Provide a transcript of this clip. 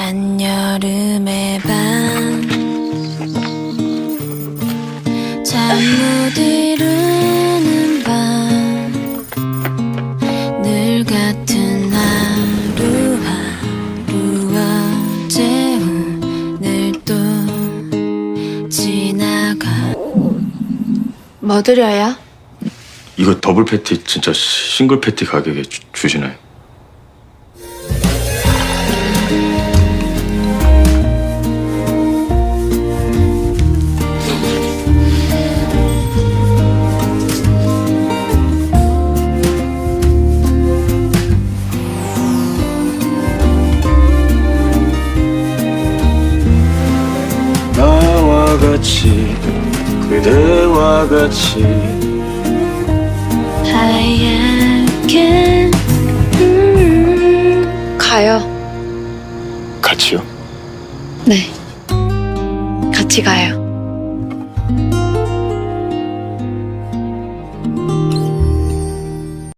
한여름의 밤잠 못 이루는 밤 늘 같은 하루 하루와 어제 오늘도 지나가 뭐 드려요? 이거 더블 패티 진짜 싱글 패티 가격에 주, 주시나요? 같이 그대와 같이 하얗게 음, 가요. 같이요? 네. 같이 가요.